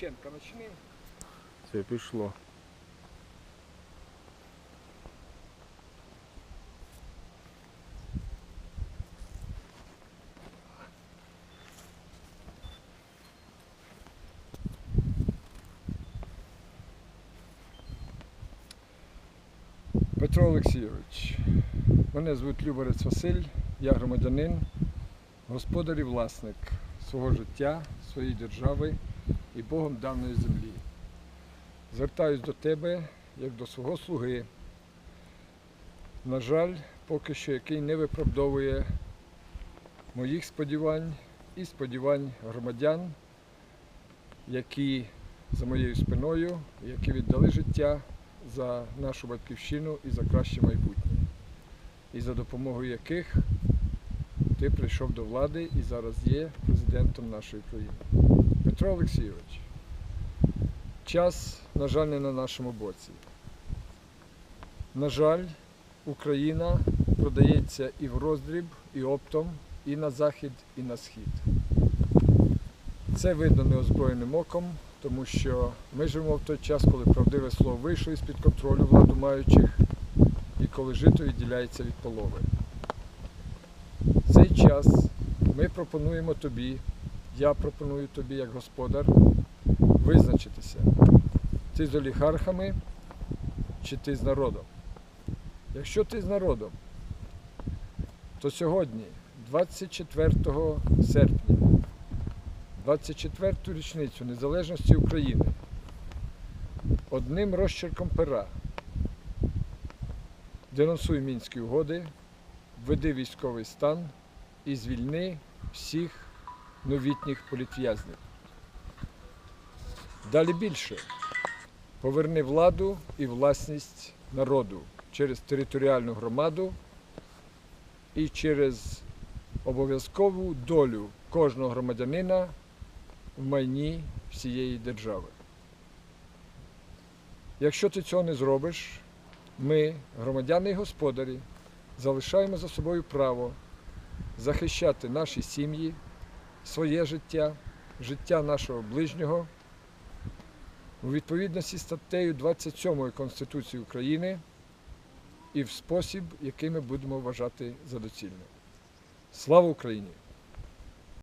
Ченка начни. Це пішло. Петро Олексійович, мене звуть Люборець Василь, я громадянин, господар і власник свого життя, своєї держави і Богом даної землі. Звертаюсь до тебе як до свого слуги. На жаль, поки що який не виправдовує моїх сподівань і сподівань громадян, які за моєю спиною, які віддали життя за нашу батьківщину і за краще майбутнє, і за допомогою яких ти прийшов до влади і зараз є президентом нашої країни. Петро Олексійович, час, на жаль, не на нашому боці. На жаль, Україна продається і в роздріб, і оптом, і на захід, і на схід. Це видно неозброєним оком, тому що ми живемо в той час, коли правдиве слово вийшло із-під контролю владу маючих і коли жито відділяється від полови. В цей час ми пропонуємо тобі, я пропоную тобі як господар, визначитися, ти з олігархами чи ти з народом. Якщо ти з народом, то сьогодні, 24 серпня, 24-ту річницю незалежності України одним розчерком пера денонсуй мінські угоди, введи військовий стан і звільни всіх новітніх політв'язнів. Далі більше поверни владу і власність народу через територіальну громаду і через обов'язкову долю кожного громадянина в майні всієї держави. Якщо ти цього не зробиш, ми, громадяни і господарі, залишаємо за собою право захищати наші сім'ї, своє життя, життя нашого ближнього у відповідності статтею 27 Конституції України і в спосіб, який ми будемо вважати за доцільне. Слава Україні!